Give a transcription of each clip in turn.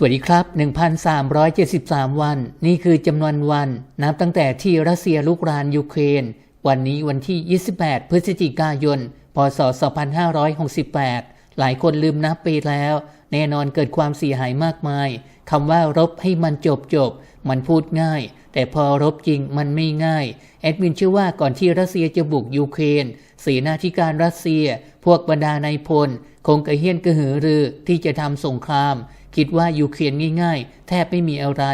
สวัสดีครับ 1,373 วัน นี่คือจำนวนวัน นับตั้งแต่ที่รัสเซียลุกรานยูเครน วันนี้วันที่ 28 พฤศจิกายน พศ 2568 หลายคนลืมนับไปแล้ว แน่นอนเกิดความเสียหายมากมาย คำว่ารบให้มันจบจบ มันพูดง่าย แต่พอรบจริงมันไม่ง่าย แอดมินเชื่อว่าก่อนที่รัสเซียจะบุกยูเครนเสนาธิการรัสเซีย พวกบรรดานายพล คงกระเฮี้ยนกระหือรือที่จะทำสงคราม คิดว่ายูเครนง่ายๆ แทบไม่มีอะไร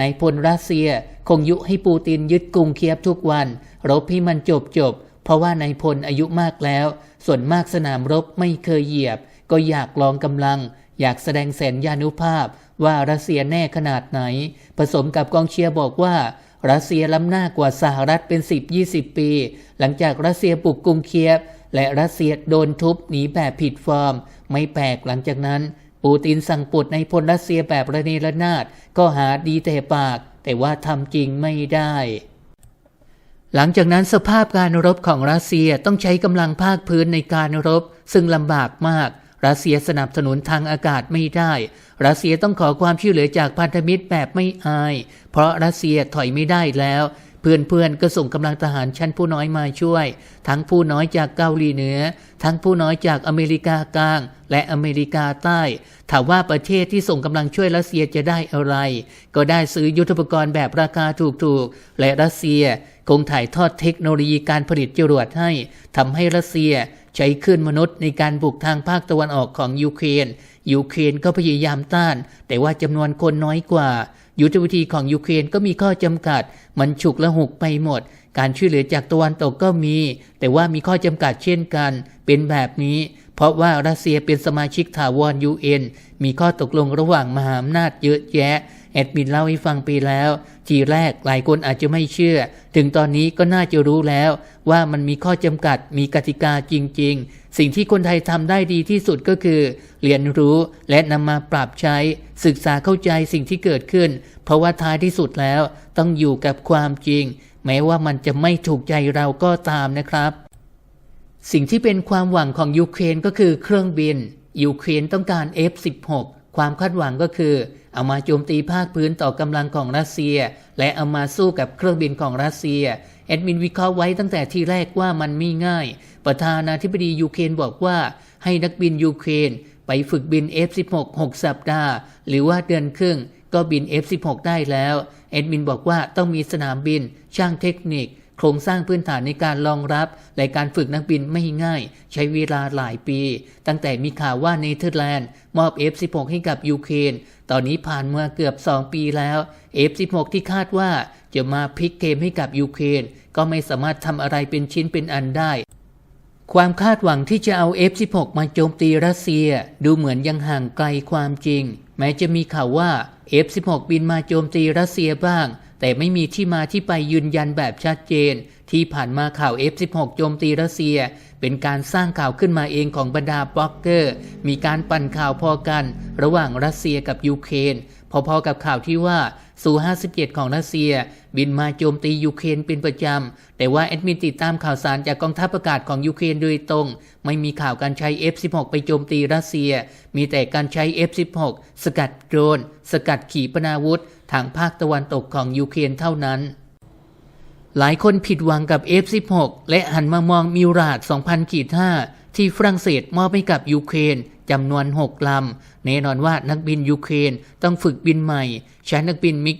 นายพลรัสเซียคงยุให้ปูตินยึดกรุงเคียบทุกวัน รบให้มันจบจบ เพราะว่านายพลอายุมากแล้ว ส่วนมากสนามรบไม่เคยเหยียบ ก็อยากลองกำลัง อยากแสดงแสนยานุภาพ ว่ารัสเซียแน่ขนาดไหน ผสมกับกองเชียร์บอกว่ารัสเซียล้ำหน้ากว่าสหรัฐเป็น 10-20 ปี หลังจากรัสเซียบุกกรุงเคียบ และรัสเซียโดนทุบหนีแบบผิดฟอร์ม ไม่แปลกหลังจากนั้น ปูตินสั่งปลดในพลรัสเซียแบบระเนระนาดก็หาดีแต่ปาก แต่ว่าทำจริงไม่ได้ หลังจากนั้นสภาพการรบของรัสเซียต้องใช้กำลังภาคพื้นในการรบ ซึ่งลำบากมากรัสเซียสนับสนุนทางอากาศไม่ได้ รัสเซียต้องขอความช่วยเหลือจากพันธมิตรแบบไม่อาย เพราะรัสเซียถอยไม่ได้แล้ว เพื่อนๆก็ส่งกำลังทหารชั้นผู้น้อยมาช่วย ทั้งผู้น้อยจากเกาหลีเหนือ ทั้งผู้น้อยจากอเมริกากลาง และอเมริกาใต้ ถามว่าประเทศที่ส่งกำลังช่วยรัสเซียจะได้อะไร ก็ได้ซื้อยุทธปกรณ์แบบราคาถูกๆ และรัสเซียคงถ่ายทอดเทคโนโลยีการผลิตจรวดให้ทำให้รัสเซียใช้คลื่นมนุษย์ในการบุกทางภาคตะวันออกของยูเครนยูเครนก็พยายามต้าน แต่ว่าจำนวนคนน้อยกว่า ยุทธวิธีของยูเครนก็มีข้อจำกัด มันฉุกละหุกไปหมด การช่วยเหลือจากตะวันตกก็มี แต่ว่ามีข้อจำกัดเช่นกัน เป็นแบบนี้ เพราะว่ารัสเซียเป็นสมาชิกถาวร UN มีข้อตกลงระหว่างมหาอำนาจเยอะแยะ แอดมินเล่าให้ฟังไปแล้ว ทีแรกหลายคนอาจจะไม่เชื่อ ถึงตอนนี้ก็น่าจะรู้แล้ว ว่ามันมีข้อจำกัดมีกติกาจริง ๆ สิ่งที่คนไทยทำได้ดีที่สุดก็คือ เรียนรู้และนำมาปรับใช้ ศึกษาเข้าใจสิ่งที่เกิดขึ้น เพราะว่าท้ายที่สุดแล้ว ต้องอยู่กับความจริง แม้ว่ามันจะไม่ถูกใจเราก็ตามนะครับ สิ่งที่เป็นความหวังของยูเครนก็คือเครื่องบินยูเครนต้องการ F16 ความคาดหวังก็คือ เอามาโจมตีภาคพื้นต่อกำลังของรัสเซีย และเอามาสู้กับเครื่องบินของรัสเซียแอดมินวิเคราะห์ไว้ตั้งแต่ทีแรกว่ามันไม่ง่าย ประธานาธิบดียูเครนบอกว่าให้นักบินยูเครนไปฝึกบิน F16 6 สัปดาห์ หรือว่าเดือนครึ่งก็บิน F16 ได้แล้วแอดมินบอกว่าต้องมีสนามบิน ช่างเทคนิค โครงสร้างพื้นฐานในการรองรับและการฝึกนักบินไม่ง่าย ใช้เวลาหลายปี ตั้งแต่มีข่าวว่าเนเธอร์แลนด์ มอบ F16 ให้กับยูเครนตอนนี้ผ่านมาเกือบ 2 ปีแล้ว F16 ที่คาดว่าจะมาพลิกเกมให้กับยูเครนก็ไม่สามารถทำอะไรเป็นชิ้นเป็นอันได้ความคาดหวังที่จะเอา F16 มาโจมตีรัสเซีย ดูเหมือนยังห่างไกลความจริง แม้จะมีข่าวว่า F16 บินมาโจมตีรัสเซียบ้าง แต่ไม่มีที่มาที่ไปยืนยันแบบชัดเจน ที่ผ่านมาข่าว F16 โจมตีรัสเซีย เป็นการสร้างข่าวขึ้นมาเองของบรรดาบล็อกเกอร์ มีการปั่นข่าวพอกัน ระหว่างรัสเซียกับยูเครนพอๆกับข่าวที่ว่า ซู 57 ของรัสเซีย บินมาโจมตียูเครนเป็นประจำ แต่ว่าแอดมินติดตามข่าวสารจากกองทัพอากาศของยูเครนโดยตรง ไม่มีข่าวการใช้ F16 ไปโจมตีรัสเซีย มีแต่การใช้ F16 สกัดโดรน สกัดขีปนาวุธ ทางภาคตะวันตกของยูเครนเท่านั้นหลายคนผิดหวังกับ F16 และหันมามองมิวราด2,000ขีด5ที่ฝรั่งเศสมอบให้กับยูเครนจำนวน 6 ลำ แน่นอนว่านักบินยูเครนต้องฝึกบินใหม่ ใช้นักบินมิก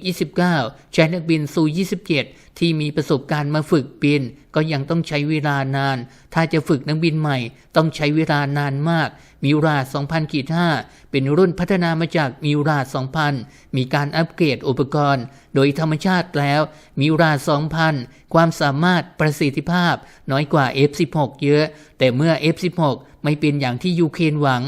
29 ใช้นักบินซู 27 ที่มีประสบการณ์มาฝึกบิน ก็ยังต้องใช้เวลานาน ถ้าจะฝึกนักบินใหม่ ต้องใช้เวลานานมาก มิวรา2,000ขีด5เป็นรุ่นพัฒนามาจากมิวรา2,000 มีการอัปเกรดอุปกรณ์ โดยธรรมชาติแล้วมิวรา2,000 ความสามารถประสิทธิภาพ น้อยกว่า F16 เยอะ แต่เมื่อ F16 ไม่เป็นอย่างที่ยูเครนหวัง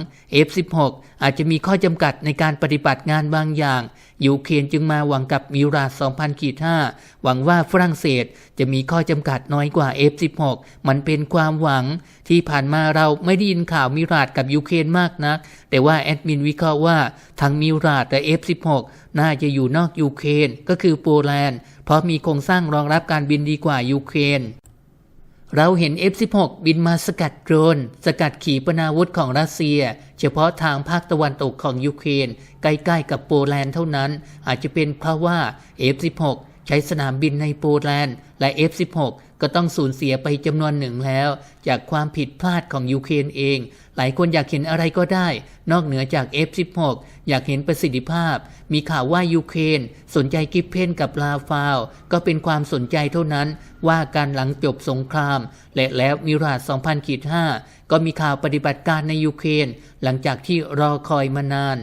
F16 อาจจะมีข้อจำกัดในการปฏิบัติงานบางอย่าง ยูเครนจึงมาหวังกับมิรา2,000ขีด5หวังว่าฝรั่งเศสจะมีข้อจำกัดน้อยกว่า F16 มันเป็นความหวัง ที่ผ่านมาเราไม่ได้ยินข่าวมิราดกับยูเครนมากนัก แต่ว่าแอดมินวิเคราะห์ว่าทั้งมิราดและ F16 น่าจะอยู่นอกยูเครนก็คือโปแลนด์เพราะมีโครงสร้างรองรับการบินดีกว่ายูเครน เราเห็น F-16 บินมาสกัดโดรน สกัดขีปนาวุธของรัสเซีย เฉพาะทางภาคตะวันตกของยูเครนใกล้ๆกับโปแลนด์เท่านั้น อาจจะเป็นเพราะว่า F-16 ใช้สนามบินในโปแลนด์ และ F-16 ก็ต้องสูญเสียไปจำนวนหนึ่งแล้ว จากความผิดพลาดของยูเครนเอง หลายคนอยากเห็นอะไรก็ได้ นอกเหนือจาก F-16 อยากเห็นประสิทธิภาพ มีข่าวว่ายูเครนสนใจกิฟเพนกับลาฟาว ก็เป็นความสนใจเท่านั้น ว่าการหลังจบสงคราม และแล้วมิราช2005ก็มีข่าวปฏิบัติการในยูเครนหลังจากที่รอคอยมานาน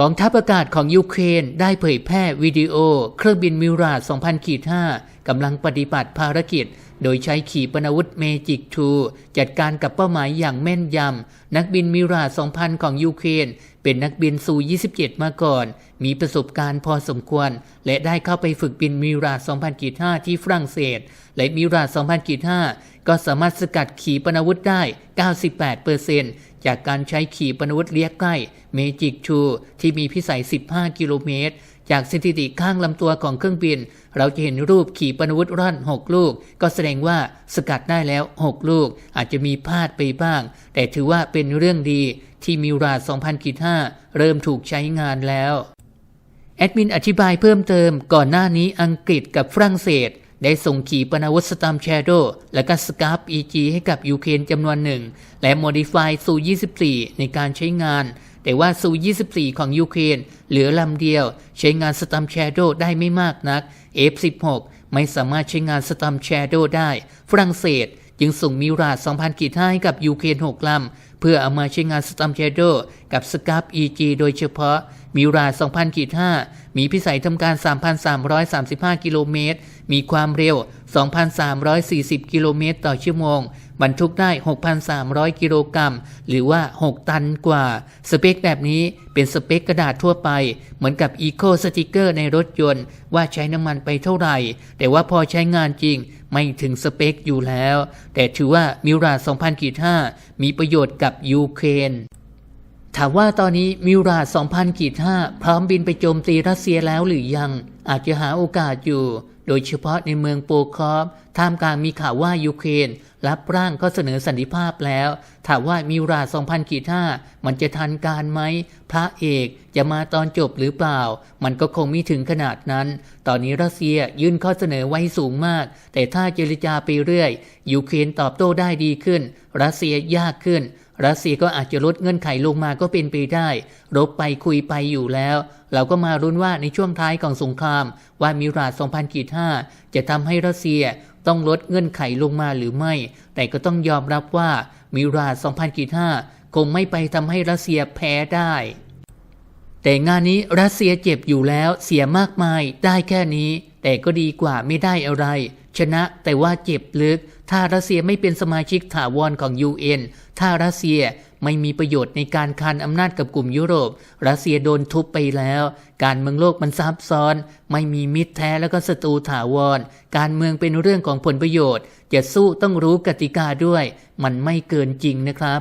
กองทัพอากาศของยูเครนได้เผยแพร่วิดีโอ เครื่องบินมิราช2005กำลังปฏิบัติภารกิจ โดยใช้ขีปนาวุธเมจิก2จัดการกับเป้าหมายอย่างแม่นยำ นักบินมิราช2000 ของยูเครน เป็นนักบินซู 27 มาก่อน มีประสบการณ์พอสมควร และได้เข้าไปฝึกบินมิราช2005ที่ฝรั่งเศส และมิราช2005ก็สามารถสกัดขีปนาวุธได้ 98% จากการใช้ขีปนาวุธเลียกใกล้เมจิกชู ที่มีพิสัย 15 กิโลเมตร จากสถิติข้างลำตัวของเครื่องบิน เราจะเห็นรูปขีปนาวุธร่อน 6 ลูก ก็แสดงว่าสกัดได้แล้ว 6 ลูก อาจจะมีพลาดไปบ้าง แต่ถือว่าเป็นเรื่องดีที่มิราช2005เริ่มถูกใช้งานแล้วแอดมินอธิบายเพิ่มเติมก่อนหน้านี้อังกฤษกับฝรั่งเศส ได้ส่งขีปนาวุธสตามแชโดและก็สกาฟอีจีให้กับยูเครนจำนวนหนึ่ง และโมดิฟายซู24 ในการใช้งาน แต่ว่าซู24 ของยูเครนเหลือลำเดียว ใช้งานสตามแชโดได้ไม่มากนัก F16 ไม่สามารถใช้งานสตามแชโดได้ ฝรั่งเศส จึงส่งมิราช2,000 กีให้กับยูเครน6ลำ เพื่อเอามาใช้งานสตัมเชโดกับสกับอีจีโดยเฉพาะมิราช2,000 กี5มีพิสัยทำการ 3,335 กิโลเมตร มีความเร็ว 2,340 กิโลเมตรต่อชั่วโมง บรรทุกได้ 6,300 กิโลกรัม หรือว่า 6 ตันกว่า สเปคแบบนี้เป็นสเปคกระดาษทั่วไป เหมือนกับ Eco Sticker ในรถยนต์ ว่าใช้น้ำมันไปเท่าไหร่ แต่ว่าพอใช้งานจริงไม่ถึงสเปคอยู่แล้ว แต่ถือว่ามิรา2,000กี5มีประโยชน์กับยูเครนถามว่าตอนนี้มิราช2,000กี5พร้อมบินไปโจมตีรัสเซียแล้วหรือยัง อาจจะหาโอกาสอยู่ โดยเฉพาะในเมืองโปคอฟท่ามกลางมีข่าวว่ายูเครน รับร่างก็เสนอสันติภาพแล้ว ถามว่ามีราสองพันกี5มันจะทันการไหม พระเอกจะมาตอนจบหรือเปล่า มันก็คงไม่ถึงขนาดนั้น ตอนนี้รัสเซียยื่นข้อเสนอไว้สูงมาก แต่ถ้าเจรจาไปเรื่อย ยูเครนตอบโต้ได้ดีขึ้น รัสเซียยากขึ้น รัสเซียก็อาจจะลดเงื่อนไขลงมาก็เป็นไปได้ รบไปคุยไปอยู่แล้ว เราก็มารุ้นว่าในช่วงท้ายของสงคราม ว่ามิราช2,000กี5จะทำให้รัสเซียต้องลดเงื่อนไขลงมาหรือไม่ แต่ก็ต้องยอมรับว่ามิราช2,000กี5คงไม่ไปทำให้รัสเซียแพ้ได้ แต่งานนี้รัสเซียเจ็บอยู่แล้วเสียมากมายได้แค่นี้ แต่ก็ดีกว่าไม่ได้อะไร ชนะแต่ว่าเจ็บลึก ถ้ารัสเซียไม่เป็นสมาชิกถาวรของ UN ถ้ารัสเซียไม่มีประโยชน์ในการคานอำนาจกับกลุ่มยุโรป รัสเซียโดนทุบไปแล้ว การเมืองโลกมันซับซ้อน ไม่มีมิตรแท้แล้วก็ศัตรูถาวร การเมืองเป็นเรื่องของผลประโยชน์ จะสู้ต้องรู้กติกาด้วย มันไม่เกินจริงนะครับ